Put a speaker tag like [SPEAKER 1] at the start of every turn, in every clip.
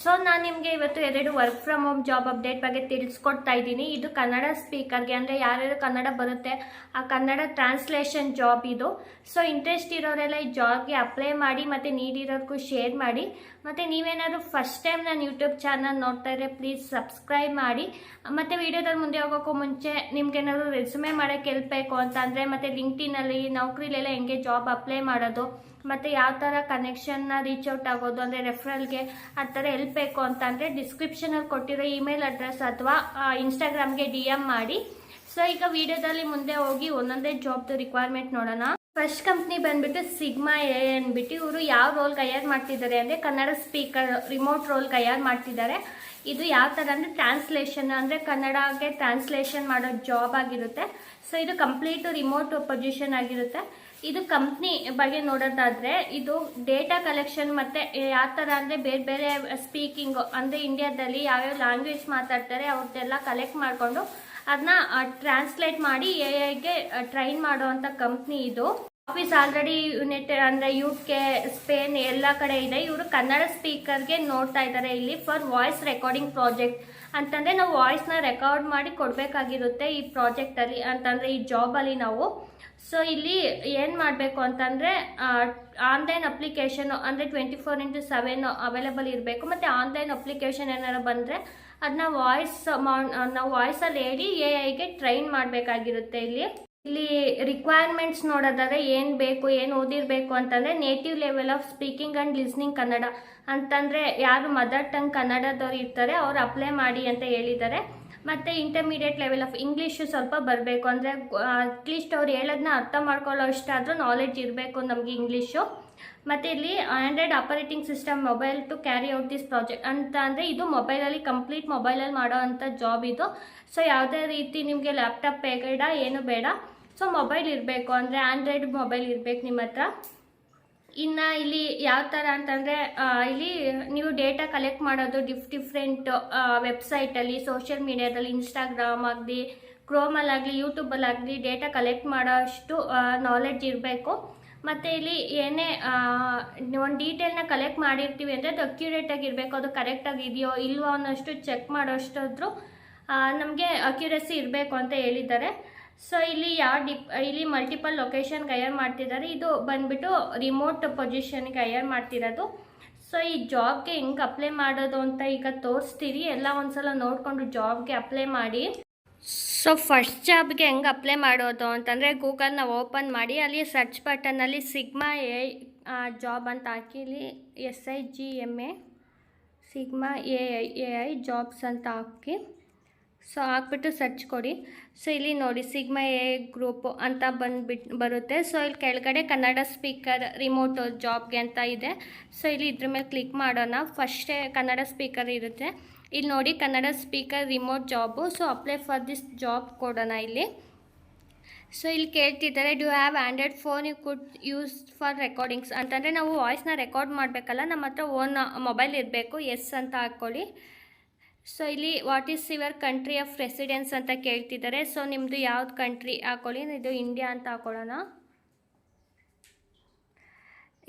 [SPEAKER 1] so ನಾನು ನಿಮಗೆ ಇವತ್ತು ಎರಡು work from home job update ಬಗ್ಗೆ ತಿಳಿಸ್ಕೊಡ್ತಾ ಇದ್ದೀನಿ. ಇದು ಕನ್ನಡ ಸ್ಪೀಕರ್ಗೆ ಅಂದರೆ ಯಾರ್ಯಾರು ಕನ್ನಡ ಬರುತ್ತೆ, ಆ ಕನ್ನಡ ಟ್ರಾನ್ಸ್ಲೇಷನ್ ಜಾಬ್ ಇದು. ಸೊ ಇಂಟ್ರೆಸ್ಟ್ ಇರೋರೆಲ್ಲ ಈ ಜಾಬ್ಗೆ ಅಪ್ಲೈ ಮಾಡಿ, ಮತ್ತು ನೀಡಿರೋರ್ಗೂ ಶೇರ್ ಮಾಡಿ. ಮತ್ತು ನೀವೇನಾದರೂ ಫಸ್ಟ್ ಟೈಮ್ ನಾನು ಯೂಟ್ಯೂಬ್ ಚಾನಲ್ ನೋಡ್ತಾ ಇದ್ರೆ ಪ್ಲೀಸ್ ಸಬ್ಸ್ಕ್ರೈಬ್ ಮಾಡಿ. ಮತ್ತು ವೀಡಿಯೋದಲ್ಲಿ ಮುಂದೆ ಹೋಗೋಕ್ಕೂ ಮುಂಚೆ ನಿಮ್ಗೇನಾದ್ರು ರೆಸ್ಯೂಮೆ ಮಾಡೋಕ್ಕೆ ಹೆಲ್ಪ್ ಬೇಕು ಅಂತ ಅಂದರೆ, ಮತ್ತು ಲಿಂಕ್ಟಿನಲ್ಲಿ ನೌಕರಿಲೆಲ್ಲ ಹೆಂಗೆ ಜಾಬ್ ಅಪ್ಲೈ ಮಾಡೋದು, ಮತ್ತು ಯಾವ ಥರ ಕನೆಕ್ಷನ್ನ ರೀಚ್ ಔಟ್ ಆಗೋದು, ಅಂದರೆ ರೆಫ್ರಲ್ಗೆ ಆ ಥರ ಹೆಲ್ಪ್ ಬೇಕು ಅಂತ ಡಿಸ್ಕ್ರಿಪ್ಷನಲ್ಲಿ ಕೊಟ್ಟಿರೋ ಇಮೇಲ್ ಅಡ್ರೆಸ್ ಅಥವಾ ಇನ್ಸ್ಟಾಗ್ರಾಮ್ಗೆ ಡಿ ಎಂ ಮಾಡಿ. ಸೊ ಈಗ ವಿಡಿಯೋದಲ್ಲಿ ಮುಂದೆ ಹೋಗಿ ಒಂದೊಂದೇ ಜಾಬ್ದು ರಿಕ್ವೈರ್ಮೆಂಟ್ ನೋಡೋಣ. ಫಸ್ಟ್ ಕಂಪ್ನಿ ಬಂದ್ಬಿಟ್ಟು ಸಿಗ್ಮಾ ಎ ಅಂದ್ಬಿಟ್ಟು ಇವರು ಯಾವ ರೋಲ್ ಕೈಯಾರು ಮಾಡ್ತಿದ್ದಾರೆ ಅಂದರೆ ಕನ್ನಡ ಸ್ಪೀಕರ್ ರಿಮೋಟ್ ರೋಲ್ ಕೈಯಾರು ಮಾಡ್ತಿದ್ದಾರೆ. ಇದು ಯಾವ ಥರ ಅಂದರೆ ಟ್ರಾನ್ಸ್ಲೇಷನ್ ಅಂದರೆ ಕನ್ನಡಕ್ಕೆ ಟ್ರಾನ್ಸ್ಲೇಷನ್ ಮಾಡೋ ಜಾಬ್ ಆಗಿರುತ್ತೆ. ಸೊ ಇದು ಕಂಪ್ಲೀಟ್ ರಿಮೋಟ್ ಪೊಸಿಷನ್ ಆಗಿರುತ್ತೆ. ಇದು ಕಂಪ್ನಿ ಬಗ್ಗೆ ನೋಡೋದಾದ್ರೆ, ಇದು ಡೇಟಾ ಕಲೆಕ್ಷನ್ ಮತ್ತೆ ಯಾವ ಥರ ಅಂದರೆ ಬೇರೆ ಬೇರೆ ಸ್ಪೀಕಿಂಗ್ ಅಂದರೆ ಇಂಡಿಯಾದಲ್ಲಿ ಯಾವ್ಯಾವ ಲ್ಯಾಂಗ್ವೇಜ್ ಮಾತಾಡ್ತಾರೆ ಅವ್ರದ್ದೆಲ್ಲ ಕಲೆಕ್ಟ್ ಮಾಡಿಕೊಂಡು ಅದನ್ನ ಟ್ರಾನ್ಸ್ಲೇಟ್ ಮಾಡಿ ಎ ಐಗೆ ಟ್ರೈನ್ ಮಾಡುವಂಥ ಕಂಪ್ನಿ ಇದು. ಆಫೀಸ್ ಆಲ್ರೆಡಿ ಯುನೈಟೆಡ್ ಅಂದರೆ ಯು ಕೆ ಸ್ಪೇನ್ ಎಲ್ಲ ಕಡೆ ಇದೆ. ಇವರು ಕನ್ನಡ ಸ್ಪೀಕರ್ಗೆ ನೋಡ್ತಾ ಇದ್ದಾರೆ ಇಲ್ಲಿ ಫಾರ್ ವಾಯ್ಸ್ ರೆಕಾರ್ಡಿಂಗ್ ಪ್ರಾಜೆಕ್ಟ್ ಅಂತಂದರೆ ನಾವು ವಾಯ್ಸ್ನ ರೆಕಾರ್ಡ್ ಮಾಡಿ ಕೊಡಬೇಕಾಗಿರುತ್ತೆ ಈ ಪ್ರಾಜೆಕ್ಟಲ್ಲಿ ಅಂತಂದರೆ ಈ ಜಾಬಲ್ಲಿ ನಾವು. ಸೊ ಇಲ್ಲಿ ಏನು ಮಾಡಬೇಕು ಅಂತಂದರೆ ಆನ್ಲೈನ್ ಅಪ್ಲಿಕೇಶನ್ ಅಂದರೆ twenty four into seven available ಇರಬೇಕು. ಮತ್ತು ಆನ್ಲೈನ್ ಅಪ್ಲಿಕೇಶನ್ ಏನಾರು ಬಂದರೆ ಅದನ್ನ ವಾಯ್ಸ್ ನಾವು ವಾಯ್ಸಲ್ಲಿ ಹೇಳಿ ಎ ಐಗೆ ಟ್ರೈನ್ ಮಾಡಬೇಕಾಗಿರುತ್ತೆ ಇಲ್ಲಿ. ಇಲ್ಲಿ ರಿಕ್ವೈರ್ಮೆಂಟ್ಸ್ ನೋಡೋದಾದ್ರೆ ಏನು ಬೇಕು, ಏನು ಓದಿರಬೇಕು ಅಂತಂದರೆ native level of speaking and listening Kannada. ಅಂತಂದರೆ ಯಾರು ಮದರ್ ಟಂಗ್ ಕನ್ನಡದವ್ರು ಇರ್ತಾರೆ, ಅವ್ರು ಅಪ್ಲೈ ಮಾಡಿ ಅಂತ ಹೇಳಿದ್ದಾರೆ. ಮತ್ತು ಇಂಟರ್ಮೀಡಿಯೇಟ್ ಲೆವೆಲ್ ಆಫ್ ಇಂಗ್ಲೀಷು ಸ್ವಲ್ಪ ಬರಬೇಕು. ಅಂದರೆ ಅಟ್ಲೀಸ್ಟ್ ಅವ್ರು ಹೇಳೋದನ್ನ ಅರ್ಥ ಮಾಡ್ಕೊಳ್ಳೋ ಅಷ್ಟಾದರೂ ನಾಲೆಡ್ಜ್ ಇರಬೇಕು ನಮಗೆ ಇಂಗ್ಲೀಷು ಮತ್ತು ಇಲ್ಲಿ Android operating system mobile to carry out this project ಅಂತ ಅಂದರೆ ಇದು ಮೊಬೈಲಲ್ಲಿ ಕಂಪ್ಲೀಟ್ ಮೊಬೈಲಲ್ಲಿ ಮಾಡೋ ಅಂಥ ಜಾಬ್ ಇದು. ಸೊ ಯಾವುದೇ ರೀತಿ ನಿಮಗೆ ಲ್ಯಾಪ್ಟಾಪ್ ಬೇಡ, ಏನು ಬೇಡ. ಸೊ ಮೊಬೈಲ್ ಇರಬೇಕು. ಅಂದರೆ ಆ್ಯಂಡ್ರಾಯ್ಡ್ ಮೊಬೈಲ್ ಇರಬೇಕು ನಿಮ್ಮ ಹತ್ರ. ಇನ್ನು ಇಲ್ಲಿ ಯಾವ ಥರ ಅಂತಂದರೆ ಇಲ್ಲಿ ನೀವು ಡೇಟಾ ಕಲೆಕ್ಟ್ ಮಾಡೋದು ಡಿಫ್ ಡಿಫ್ರೆಂಟ್ ವೆಬ್ಸೈಟಲ್ಲಿ ಸೋಷಿಯಲ್ ಮೀಡಿಯಾದಲ್ಲಿ ಇನ್ಸ್ಟಾಗ್ರಾಮ್ ಆಗಲಿ ಕ್ರೋಮಲ್ಲಾಗಲಿ ಯೂಟ್ಯೂಬಲ್ಲಾಗಲಿ ಡೇಟಾ ಕಲೆಕ್ಟ್ ಮಾಡೋ ಅಷ್ಟು ನಾಲೆಡ್ಜ್ ಇರಬೇಕು. ಮತ್ತು ಇಲ್ಲಿ ಏನೇ ಒಂದು ಡೀಟೇಲ್ನ ಕಲೆಕ್ಟ್ ಮಾಡಿರ್ತೀವಿ ಅಂದರೆ ಅದು ಅಕ್ಯುರೇಟಾಗಿ ಇರಬೇಕು, ಅದು ಕರೆಕ್ಟ್ ಆಗಿದೆಯೋ ಇಲ್ವೋ ಅನ್ನೋಷ್ಟು ಚೆಕ್ ಮಾಡೋಷ್ಟಾದ್ರೂ ನಮಗೆ ಅಕ್ಯುರೇಸಿ ಇರಬೇಕು ಅಂತ ಹೇಳಿದ್ದಾರೆ. ಸೊ ಇಲ್ಲಿ ಯಾವ ಡಿಪ್ ಇಲ್ಲಿ ಮಲ್ಟಿಪಲ್ ಲೊಕೇಶನ್ ಹೈಯರ್ ಮಾಡ್ತಿದ್ದಾರೆ. ಇದು ಬಂದ್ಬಿಟ್ಟು ರಿಮೋಟ್ ಪೊಸಿಷನ್ಗೆ ಹೈಯರ್ ಮಾಡ್ತಿರೋದು. ಸೊ ಈ ಜಾಬ್ಗೆ ಹೆಂಗೆ ಅಪ್ಲೈ ಮಾಡೋದು ಅಂತ ಈಗ ತೋರಿಸ್ತೀರಿ. ಎಲ್ಲ ಒಂದ್ಸಲ ನೋಡಿಕೊಂಡು ಜಾಬ್ಗೆ ಅಪ್ಲೈ ಮಾಡಿ. ಸೊ ಫಸ್ಟ್ ಜಾಬ್ಗೆ ಹೆಂಗೆ ಅಪ್ಲೈ ಮಾಡೋದು ಅಂತಂದರೆ ಗೂಗಲ್ನ ಓಪನ್ ಮಾಡಿ. ಅಲ್ಲಿ ಸರ್ಚ್ ಬಟನಲ್ಲಿ ಸಿಗ್ಮಾ ಎ ಜಾಬ್ ಅಂತ ಹಾಕಿ. ಇಲ್ಲಿ S I G M A Sigma A I A I jobs ಅಂತ ಹಾಕಿ. ಸೊ ಹಾಕ್ಬಿಟ್ಟು ಸರ್ಚ್ ಕೊಡಿ. ಸೊ ಇಲ್ಲಿ ನೋಡಿ ಸಿಗ್ಮಾ ಎ ಗ್ರೂಪು ಅಂತ ಬಂದುಬಿಟ್ಟು ಬರುತ್ತೆ. ಸೊ ಇಲ್ಲಿ ಕೆಳಗಡೆ ಕನ್ನಡ ಸ್ಪೀಕರ್ ರಿಮೋಟ್ ಜಾಬ್ಗೆ ಅಂತ ಇದೆ. ಸೊ ಇಲ್ಲಿ ಇದ್ರ ಮೇಲೆ ಕ್ಲಿಕ್ ಮಾಡೋಣ. ಫಸ್ಟೇ ಕನ್ನಡ ಸ್ಪೀಕರ್ ಇರುತ್ತೆ. ಇಲ್ಲಿ ನೋಡಿ Kannada speaker remote job so apply for this job ಕೊಡೋಣ ಇಲ್ಲಿ. ಸೊ ಇಲ್ಲಿ ಕೇಳ್ತಿದ್ದಾರೆ do have Android phone you could use for recordings ಅಂತಂದರೆ ನಾವು ವಾಯ್ಸ್ನ ರೆಕಾರ್ಡ್ ಮಾಡಬೇಕಲ್ಲ, ನಮ್ಮ ಹತ್ರ ಓನ್ ಮೊಬೈಲ್ ಇರಬೇಕು. ಎಸ್ ಅಂತ ಹಾಕ್ಕೊಳ್ಳಿ. ಸೊ ಇಲ್ಲಿ what is your country of residence ಅಂತ ಕೇಳ್ತಿದ್ದಾರೆ. ಸೊ ನಿಮ್ಮದು ಯಾವ್ದು ಕಂಟ್ರಿ ಹಾಕೊಳ್ಳಿ. ಇದು ಇಂಡಿಯಾ ಅಂತ ಹಾಕೊಳ್ಳೋಣ.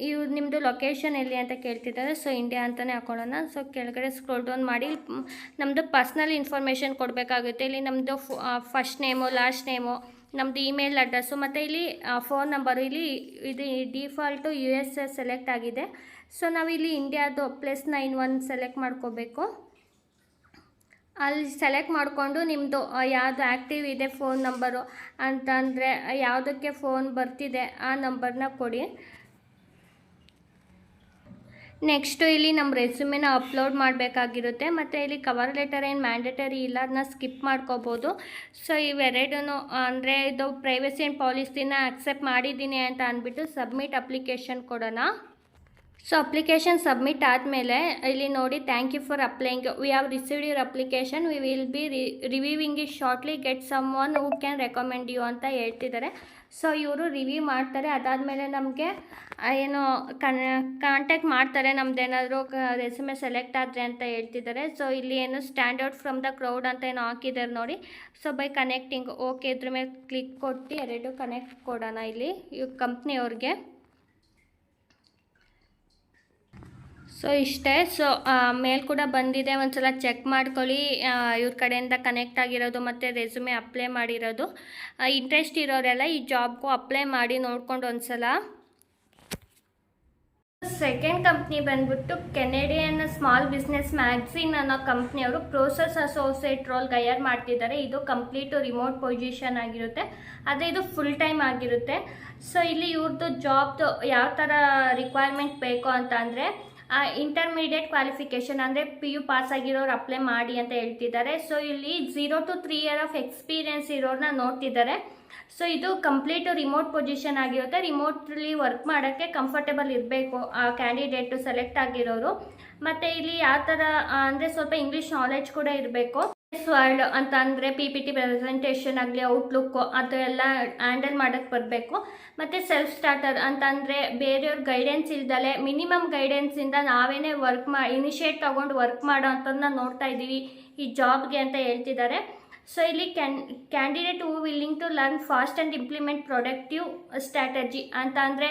[SPEAKER 1] ಇವು ನಿಮ್ಮದು ಲೊಕೇಶನ್ ಎಲ್ಲಿ ಅಂತ ಕೇಳ್ತಿದ್ದಾರೆ. ಸೊ ಇಂಡಿಯಾ ಅಂತಲೇ ಹಾಕೊಳ್ಳೋಣ. ಸೊ ಕೆಳಗಡೆ ಸ್ಕ್ರೋಲ್ ಡೌನ್ ಮಾಡಿ. ನಮ್ಮದು ಪರ್ಸ್ನಲ್ ಇನ್ಫಾರ್ಮೇಷನ್ ಕೊಡಬೇಕಾಗುತ್ತೆ. ಇಲ್ಲಿ ನಮ್ಮದು ಫಸ್ಟ್ ನೇಮು ಲಾಸ್ಟ್ ನೇಮು ನಮ್ಮದು ಇಮೇಲ್ ಅಡ್ರೆಸ್ಸು ಮತ್ತು ಇಲ್ಲಿ ಫೋನ್ ನಂಬರು ಇಲ್ಲಿ ಇದು ಡಿಫಾಲ್ಟು ಯು ಎಸ್ ಸೆಲೆಕ್ಟ್ ಆಗಿದೆ. ಸೊ ನಾವಿಲ್ಲಿ ಇಂಡಿಯಾದು ಪ್ಲಸ್ ನೈನ್ ಒನ್ ಸೆಲೆಕ್ಟ್ ಮಾಡ್ಕೋಬೇಕು. ಅಲ್ಲಿ ಸೆಲೆಕ್ಟ್ ಮಾಡಿಕೊಂಡು ನಿಮ್ಮದು ಯಾವುದು ಆ್ಯಕ್ಟಿವ್ ಇದೆ ಫೋನ್ ನಂಬರು ಅಂತಂದರೆ ಯಾವುದಕ್ಕೆ ಫೋನ್ ಬರ್ತಿದೆ ಆ ನಂಬರ್ನ ಕೊಡಿ. ನೆಕ್ಸ್ಟು ಇಲ್ಲಿ ನಮ್ಮ ರೆಸ್ಯೂಮೆನ ಅಪ್ಲೋಡ್ ಮಾಡಬೇಕಾಗಿರುತ್ತೆ. ಮತ್ತು ಇಲ್ಲಿ ಕವರ್ ಲೆಟರ್ ಏನು ಮ್ಯಾಂಡೇಟರಿ ಇಲ್ಲ ಅದನ್ನ ಸ್ಕಿಪ್ ಮಾಡ್ಕೋಬೋದು. ಸೊ ಇವೆರಡೂ ಅಂದರೆ ಇದು ಪ್ರೈವಸಿ ಆ್ಯಂಡ್ ಪಾಲಿಸಿನ ಅಕ್ಸೆಪ್ಟ್ ಮಾಡಿದ್ದೀನಿ ಅಂತ ಅಂದ್ಬಿಟ್ಟು ಸಬ್ಮಿಟ್ ಅಪ್ಲಿಕೇಶನ್ ಕೊಡೋಣ. ಸೊ ಅಪ್ಲಿಕೇಶನ್ ಸಬ್ಮಿಟ್ ಆದಮೇಲೆ ಇಲ್ಲಿ ನೋಡಿ thank you for applying we have received your application we will be reviewing it shortly get someone who can recommend you ಅಂತ ಹೇಳ್ತಿದ್ದಾರೆ. ಸೊ ಇವರು ರಿವ್ಯೂ ಮಾಡ್ತಾರೆ. ಅದಾದಮೇಲೆ ನಮಗೆ ಏನು, ಕನ್ ಕಾಂಟ್ಯಾಕ್ಟ್ ಮಾಡ್ತಾರೆ. ನಮ್ದೇನಾದರೂ ರೆಸ್ಯೂಮೆ ಸೆಲೆಕ್ಟ್ ಆದರೆ ಅಂತ ಹೇಳ್ತಿದ್ದಾರೆ. ಸೊ ಇಲ್ಲಿ ಏನು stand out from the crowd ಅಂತ ಏನು ಹಾಕಿದ್ದಾರೆ ನೋಡಿ. ಸೊ ಬೈ ಕನೆಕ್ಟಿಂಗ್ ಓಕೆ ಇದ್ರ ಮೇಲೆ ಕ್ಲಿಕ್ ಕೊಟ್ಟು, ಎರಡು ಕನೆಕ್ಟ್ ಕೊಡೋಣ ಇಲ್ಲಿ ಕಂಪ್ನಿಯವ್ರಿಗೆ ಸೊ ಇಷ್ಟೇ. ಸೊ ಮೇಲ್ ಕೂಡ ಬಂದಿದೆ. ಒಂದ್ಸಲ ಚೆಕ್ ಮಾಡ್ಕೊಳ್ಳಿ. ಇವ್ರ ಕಡೆಯಿಂದ ಕನೆಕ್ಟ್ ಆಗಿರೋದು ಮತ್ತು ರೆಸ್ಯೂಮೆ ಅಪ್ಲೈ ಮಾಡಿರೋದು. ಇಂಟ್ರೆಸ್ಟ್ ಇರೋರೆಲ್ಲ ಈ ಜಾಬ್ಗೂ ಅಪ್ಲೈ ಮಾಡಿ ನೋಡ್ಕೊಂಡು ಒಂದ್ಸಲ. ಸೆಕೆಂಡ್ ಕಂಪ್ನಿ ಬಂದ್ಬಿಟ್ಟು ಕೆನೆಡಿಯನ್ ಸ್ಮಾಲ್ ಬಿಸ್ನೆಸ್ ಮ್ಯಾಗ್ಝಿನ್ ಅನ್ನೋ ಕಂಪ್ನಿಯವರು ಪ್ರೋಸೆಸ್ ಅಸೋಸಿಯೇಟ್ ರೋಲ್ ಗೈಯರ್ ಮಾಡ್ತಿದ್ದಾರೆ. ಇದು ಕಂಪ್ಲೀಟು ರಿಮೋಟ್ ಪೊಸಿಷನ್ ಆಗಿರುತ್ತೆ. ಆದರೆ ಇದು ಫುಲ್ ಟೈಮ್ ಆಗಿರುತ್ತೆ. ಸೊ ಇಲ್ಲಿ ಇವ್ರದ್ದು ಜಾಬ್ದು ಯಾವ ಥರ ರಿಕ್ವೈರ್ಮೆಂಟ್ ಬೇಕು ಅಂತ ಅಂದರೆ ಇಂಟರ್ಮೀಡಿಯೇಟ್ ಕ್ವಾಲಿಫಿಕೇಶನ್ ಅಂದರೆ ಪಿ ಯು ಪಾಸ್ ಆಗಿರೋರು ಅಪ್ಲೈ ಮಾಡಿ ಅಂತ ಹೇಳ್ತಿದ್ದಾರೆ. ಸೊ ಇಲ್ಲಿ zero to three year of experience ಇರೋರನ್ನ ನೋಡ್ತಿದ್ದಾರೆ. ಸೊ ಇದು ಕಂಪ್ಲೀಟ್ ರಿಮೋಟ್ ಪೊಸಿಷನ್ ಆಗಿರುತ್ತೆ. ರಿಮೋಟ್ಲಿ ವರ್ಕ್ ಮಾಡೋಕ್ಕೆ ಕಂಫರ್ಟೇಬಲ್ ಇರಬೇಕು ಆ ಕ್ಯಾಂಡಿಡೇಟು ಸೆಲೆಕ್ಟ್ ಆಗಿರೋರು. ಮತ್ತು ಇಲ್ಲಿ ಯಾವ ಥರ ಅಂದರೆ ಸ್ವಲ್ಪ ಇಂಗ್ಲೀಷ್ ನಾಲೆಜ್ ಕೂಡ ಇರಬೇಕು. ವರ್ಡ್ ಅಂತ ಅಂದರೆ ಪಿ ಪಿ ಟಿ ಪ್ರೆಸೆಂಟೇಷನ್ ಆಗಲಿ ಔಟ್ಲುಕ್ಕು ಅದು ಎಲ್ಲ ಹ್ಯಾಂಡಲ್ ಮಾಡೋಕ್ಕೆ ಬರಬೇಕು. ಮತ್ತು ಸೆಲ್ಫ್ ಸ್ಟಾರ್ಟರ್ ಅಂತಂದರೆ ಬೇರೆಯವ್ರ ಗೈಡೆನ್ಸ್ ಇಲ್ದಲೆ ಮಿನಿಮಮ್ ಗೈಡೆನ್ಸಿಂದ ನಾವೇನೇ ವರ್ಕ್ ಮಾ ಇನಿಷಿಯೇಟ್ ತೊಗೊಂಡು ವರ್ಕ್ ಮಾಡೋ ಅಂಥದ್ದನ್ನ ನೋಡ್ತಾ ಇದ್ದೀವಿ ಈ ಜಾಬ್ಗೆ ಅಂತ ಹೇಳ್ತಿದ್ದಾರೆ. ಸೊ ಇಲ್ಲಿ can candidate who willing to learn fast and implement productive strategy ಅಂತ ಅಂದರೆ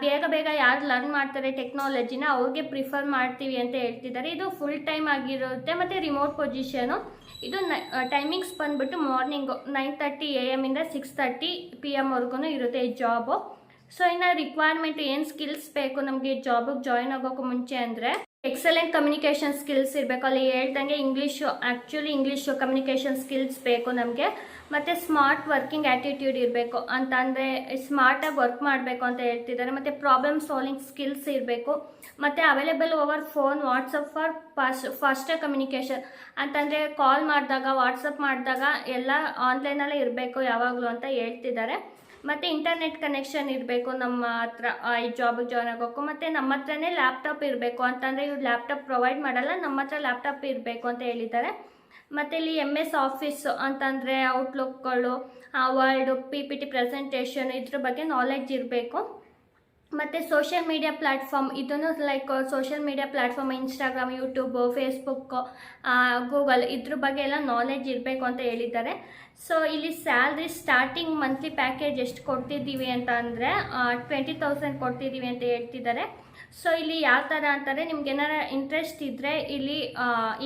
[SPEAKER 1] ಬೇಗ ಬೇಗ ಯಾರು ಲರ್ನ್ ಮಾಡ್ತಾರೆ ಟೆಕ್ನಾಲಜಿನ ಅವ್ರಿಗೆ ಪ್ರಿಫರ್ ಮಾಡ್ತೀವಿ ಅಂತ ಹೇಳ್ತಿದ್ದಾರೆ. ಇದು ಫುಲ್ ಟೈಮ್ ಆಗಿರುತ್ತೆ ಮತ್ತು ರಿಮೋಟ್ ಪೊಸಿಷನು ಇದು ಟೈಮಿಂಗ್ಸ್ ಬಂದುಬಿಟ್ಟು ಮಾರ್ನಿಂಗು ನೈನ್ ತರ್ಟಿ ಎ ಎಮ್ಮಿಂದ ಸಿಕ್ಸ್ ತರ್ಟಿ ಪಿ ಎಮ್ವರೆಗೂ ಇರುತ್ತೆ ಈ ಜಾಬು ಸೊ ಇನ್ನು ರಿಕ್ವೈರ್ಮೆಂಟ್ ಏನು ಸ್ಕಿಲ್ಸ್ ಬೇಕು ನಮಗೆ ಜಾಬಿಗೆ ಜಾಯ್ನ್ ಆಗೋಕ್ಕೂ ಮುಂಚೆ ಅಂದರೆ ಎಕ್ಸಲೆಂಟ್ ಕಮ್ಯುನಿಕೇಷನ್ ಸ್ಕಿಲ್ಸ್ ಇರಬೇಕು. ಅಲ್ಲಿ ಹೇಳ್ದಂಗೆ English actually English communication skills ಬೇಕು ನಮಗೆ. ಮತ್ತು ಸ್ಮಾರ್ಟ್ ವರ್ಕಿಂಗ್ ಆ್ಯಟಿಟ್ಯೂಡ್ ಇರಬೇಕು. ಅಂತ ಅಂದರೆ ಸ್ಮಾರ್ಟಾಗಿ ವರ್ಕ್ ಮಾಡಬೇಕು ಅಂತ ಹೇಳ್ತಿದ್ದಾರೆ. ಮತ್ತು ಪ್ರಾಬ್ಲಮ್ ಸಾಲ್ವಿಂಗ್ ಸ್ಕಿಲ್ಸ್ ಇರಬೇಕು. ಮತ್ತು available over phone WhatsApp for fast faster communication ಅಂತಂದರೆ ಕಾಲ್ ಮಾಡಿದಾಗ ವಾಟ್ಸಪ್ ಮಾಡಿದಾಗ ಎಲ್ಲ ಆನ್ಲೈನಲ್ಲೇ ಇರಬೇಕು ಯಾವಾಗಲೂ ಅಂತ ಹೇಳ್ತಿದ್ದಾರೆ. ಮತ್ತು ಇಂಟರ್ನೆಟ್ ಕನೆಕ್ಷನ್ ಇರಬೇಕು ನಮ್ಮ ಹತ್ರ ಈ ಜಾಬಿಗೆ ಜಾಯ್ನ್ ಆಗೋಕ್ಕೂ ಮತ್ತು ನಮ್ಮ ಹತ್ರನೇ ಲ್ಯಾಪ್ಟಾಪ್ ಇರಬೇಕು ಅಂತಂದರೆ ಇವ್ರು ಲ್ಯಾಪ್ಟಾಪ್ ಪ್ರೊವೈಡ್ ಮಾಡಲ್ಲ, ನಮ್ಮ ಹತ್ರ ಲ್ಯಾಪ್ಟಾಪ್ ಇರಬೇಕು ಅಂತ ಹೇಳಿದ್ದಾರೆ. ಮತ್ತು ಇಲ್ಲಿ ಎಂ ಎಸ್ ಆಫೀಸ್ ಅಂತಂದರೆ ಔಟ್ಲುಕ್ಗಳು Word P P T presentation ಇದ್ರ ಬಗ್ಗೆ ನಾಲೆಡ್ಜ್ ಇರಬೇಕು. ಮತ್ತು ಸೋಷಿಯಲ್ ಮೀಡಿಯಾ ಪ್ಲ್ಯಾಟ್ಫಾರ್ಮ್ ಇದನ್ನು like social media platform Instagram YouTube Facebook Google ಇದ್ರ ಬಗ್ಗೆ ಎಲ್ಲ ನಾಲೆಡ್ಜ್ ಇರಬೇಕು ಅಂತ ಹೇಳಿದ್ದಾರೆ. ಸೊ ಇಲ್ಲಿ ಸ್ಯಾಲ್ರಿ ಸ್ಟಾರ್ಟಿಂಗ್ ಮಂತ್ಲಿ ಪ್ಯಾಕೇಜ್ ಎಷ್ಟು ಕೊಡ್ತಿದ್ದೀವಿ ಅಂತ ಅಂದರೆ ಟ್ವೆಂಟಿ ತೌಸಂಡ್ ಕೊಡ್ತಿದ್ದೀವಿ ಅಂತ ಹೇಳ್ತಿದ್ದಾರೆ. ಸೊ ಇಲ್ಲಿ ಯಾವ ಥರ ಅಂತಾರೆ, ನಿಮ್ಗೆ ಏನಾರ ಇಂಟ್ರೆಸ್ಟ್ ಇದ್ದರೆ ಇಲ್ಲಿ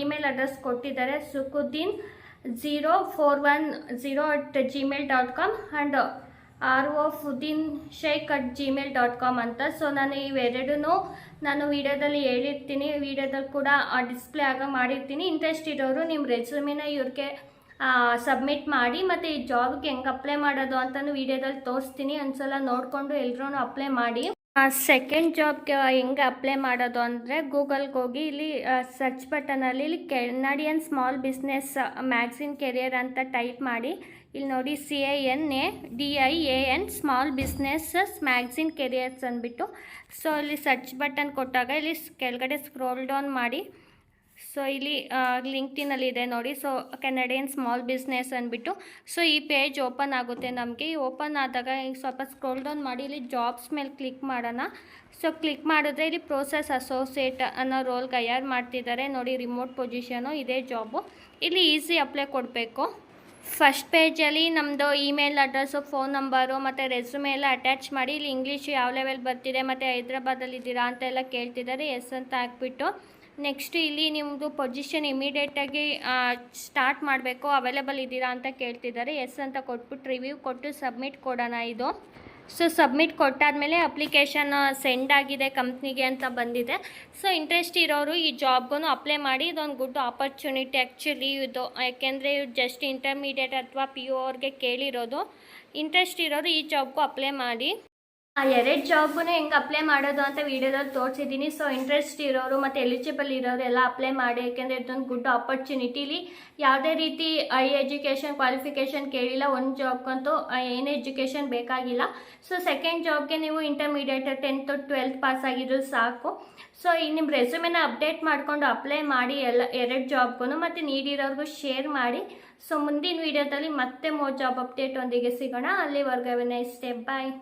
[SPEAKER 1] ಇಮೇಲ್ ಅಡ್ರೆಸ್ ಕೊಟ್ಟಿದ್ದಾರೆ. Sukuddin zero four one zero at Gmail dot com and R O Fuddin Shaikh at Gmail dot com ಅಂತ. ಸೊ ನಾನು ಇವೆರಡೂ ನಾನು ವಿಡಿಯೋದಲ್ಲಿ ಹೇಳಿರ್ತೀನಿ. ವಿಡಿಯೋದಲ್ಲಿ ಕೂಡ ಡಿಸ್ಪ್ಲೇ ಆಗ ಮಾಡಿರ್ತೀನಿ. ಇಂಟ್ರೆಸ್ಟ್ ಇರೋರು ನಿಮ್ಮ ರೆಸ್ಯೂಮಿನ ಇವ್ರಿಗೆ ಸಬ್ಮಿಟ್ ಮಾಡಿ, ಮತ್ತು ಈ ಜಾಬ್ಗೆ ಹೆಂಗೆ ಅಪ್ಲೈ ಮಾಡೋದು ಅಂತಲೂ ವಿಡಿಯೋದಲ್ಲಿ ತೋರಿಸ್ತೀನಿ. ಒಂದ್ಸಲ ನೋಡಿಕೊಂಡು ಎಲ್ಲರೂ ಅಪ್ಲೈ ಮಾಡಿ. ಸೆಕೆಂಡ್ ಜಾಬ್ಗೆ ಹೆಂಗೆ ಅಪ್ಲೈ ಮಾಡೋದು ಅಂದರೆ ಗೂಗಲ್ಗೆ ಹೋಗಿ ಇಲ್ಲಿ ಸರ್ಚ್ ಬಟನಲ್ಲಿ ಇಲ್ಲಿ Canadian small business magazine career ಅಂತ ಟೈಪ್ ಮಾಡಿ ಇಲ್ಲಿ ನೋಡಿ C I N A D I A N small businesses magazine careers ಅಂದ್ಬಿಟ್ಟು. ಸೊ ಇಲ್ಲಿ ಸರ್ಚ್ ಬಟನ್ ಕೊಟ್ಟಾಗ ಇಲ್ಲಿ ಕೆಳಗಡೆ ಸ್ಕ್ರೋಲ್ ಡೌನ್ ಮಾಡಿ. ಸೊ ಇಲ್ಲಿ ಲಿಂಕ್ಟಿನಲ್ಲಿ ಇದೆ ನೋಡಿ. ಸೊ ಕೆನಡಿಯನ್ ಸ್ಮಾಲ್ ಬಿಸ್ನೆಸ್ ಅಂದ್ಬಿಟ್ಟು. ಸೊ ಈ ಪೇಜ್ ಓಪನ್ ಆಗುತ್ತೆ ನಮಗೆ. ಓಪನ್ ಆದಾಗ ಈಗ ಸ್ವಲ್ಪ ಸ್ಕ್ರೋಲ್ ಡೌನ್ ಮಾಡಿ, ಇಲ್ಲಿ ಜಾಬ್ಸ್ ಮೇಲೆ ಕ್ಲಿಕ್ ಮಾಡೋಣ. ಸೊ ಕ್ಲಿಕ್ ಮಾಡಿದ್ರೆ ಇಲ್ಲಿ ಪ್ರೋಸೆಸ್ ಅಸೋಸಿಯೇಟ್ ಅನ್ನೋ ರೋಲ್ಗೆ ಹೈಯರ್ ಮಾಡ್ತಿದ್ದಾರೆ. ನೋಡಿ ರಿಮೋಟ್ ಪೊಸಿಷನು ಇದೇ ಜಾಬು ಇಲ್ಲಿ ಈಸಿ ಅಪ್ಲೈ ಕೊಡಬೇಕು. ಫಸ್ಟ್ ಪೇಜಲ್ಲಿ ನಮ್ಮದು ಇಮೇಲ್ ಅಡ್ರೆಸ್ಸು, ಫೋನ್ ನಂಬರು ಮತ್ತು ರೆಸ್ಯೂಮೆ ಎಲ್ಲ ಅಟ್ಯಾಚ್ ಮಾಡಿ ಇಲ್ಲಿ ಇಂಗ್ಲೀಷ್ ಯಾವ ಲೆವೆಲ್ ಬರ್ತಿದೆ ಮತ್ತು ಹೈದ್ರಾಬಾದಲ್ಲಿ ಇದ್ದೀರಾ ಅಂತ ಎಲ್ಲ ಕೇಳ್ತಿದ್ದಾರೆ. ಎಸ್ ಅಂತ ಹಾಕ್ಬಿಟ್ಟು ನೆಕ್ಸ್ಟ್ ಇಲ್ಲಿ ನಿಮ್ಮದು ಪೊಸಿಷನ್ ಇಮಿಡಿಯೇಟಾಗಿ ಸ್ಟಾರ್ಟ್ ಮಾಡಬೇಕು ಅವೈಲೇಬಲ್ ಇದ್ದೀರಾ ಅಂತ ಕೇಳ್ತಿದ್ದಾರೆ. ಎಸ್ ಅಂತ ಕೊಟ್ಬಿಟ್ಟು ರಿವ್ಯೂ ಕೊಟ್ಟು ಸಬ್ಮಿಟ್ ಕೊಡೋಣ ಇದು. ಸೊ ಸಬ್ಮಿಟ್ ಕೊಟ್ಟಾದಮೇಲೆ ಅಪ್ಲಿಕೇಶನ್ ಸೆಂಡ್ ಆಗಿದೆ ಕಂಪ್ನಿಗೆ ಅಂತ ಬಂದಿದೆ. ಸೊ ಇಂಟ್ರೆಸ್ಟ್ ಇರೋರು ಈ ಜಾಬ್ಗೂ ಅಪ್ಲೈ ಮಾಡಿ, ಇದೊಂದು ಗುಡ್ ಆಪರ್ಚುನಿಟಿ ಆ್ಯಕ್ಚುಲಿ ಇದು. ಯಾಕೆಂದರೆ ಇವ್ರು ಜಸ್ಟ್ ಇಂಟರ್ಮೀಡಿಯೇಟ್ ಅಥವಾ ಪಿ ಯು ಅವ್ರಿಗೆ ಕೇಳಿರೋದು. ಇಂಟ್ರೆಸ್ಟ್ ಇರೋರು ಈ ಜಾಬ್ಗೂ ಅಪ್ಲೈ ಮಾಡಿ. ಎರಡು ಜಾಬ್ಗೂ ಹೆಂಗೆ ಅಪ್ಲೈ ಮಾಡೋದು ಅಂತ ವಿಡಿಯೋದಲ್ಲಿ ತೋರಿಸಿದ್ದೀನಿ. ಸೊ ಇಂಟ್ರೆಸ್ಟ್ ಇರೋರು ಮತ್ತು ಎಲಿಜಿಬಲ್ ಇರೋರು ಎಲ್ಲ ಅಪ್ಲೈ ಮಾಡಿ. ಯಾಕೆಂದರೆ ಇದೊಂದು ಗುಡ್ ಆಪರ್ಚುನಿಟಿಲಿ ಯಾವುದೇ ರೀತಿ ಐ ಎಜುಕೇಷನ್ ಕ್ವಾಲಿಫಿಕೇಷನ್ ಕೇಳಿಲ್ಲ. ಒಂದು ಜಾಬ್ಗಂತೂ ಏನು ಎಜುಕೇಷನ್ ಬೇಕಾಗಿಲ್ಲ. ಸೊ ಸೆಕೆಂಡ್ ಜಾಬ್ಗೆ ನೀವು ಇಂಟರ್ಮೀಡಿಯೇಟ್ ಟೆಂತ್ ಟ್ವೆಲ್ತ್ ಪಾಸ್ ಆಗಿದ್ರು ಸಾಕು. ಸೊ ಈ ನಿಮ್ಮ ರೆಸ್ಯೂಮೆನ ಅಪ್ಡೇಟ್ ಮಾಡಿಕೊಂಡು ಅಪ್ಲೈ ಮಾಡಿ ಎಲ್ಲ, ಎರಡು ಜಾಬ್ಗೂ ಮತ್ತು ನೀಡಿರೋರ್ಗೂ ಶೇರ್ ಮಾಡಿ. ಸೊ ಮುಂದಿನ ವೀಡಿಯೋದಲ್ಲಿ ಮತ್ತೆ ಮೋ ಜಾಬ್ ಅಪ್ಡೇಟ್ ಒಂದಿಗೆ ಸಿಗೋಣ. ಅಲ್ಲಿವರೆಗೂ ನೈಸ್ ಸ್ಟೆಪ್ ಬಾಯ್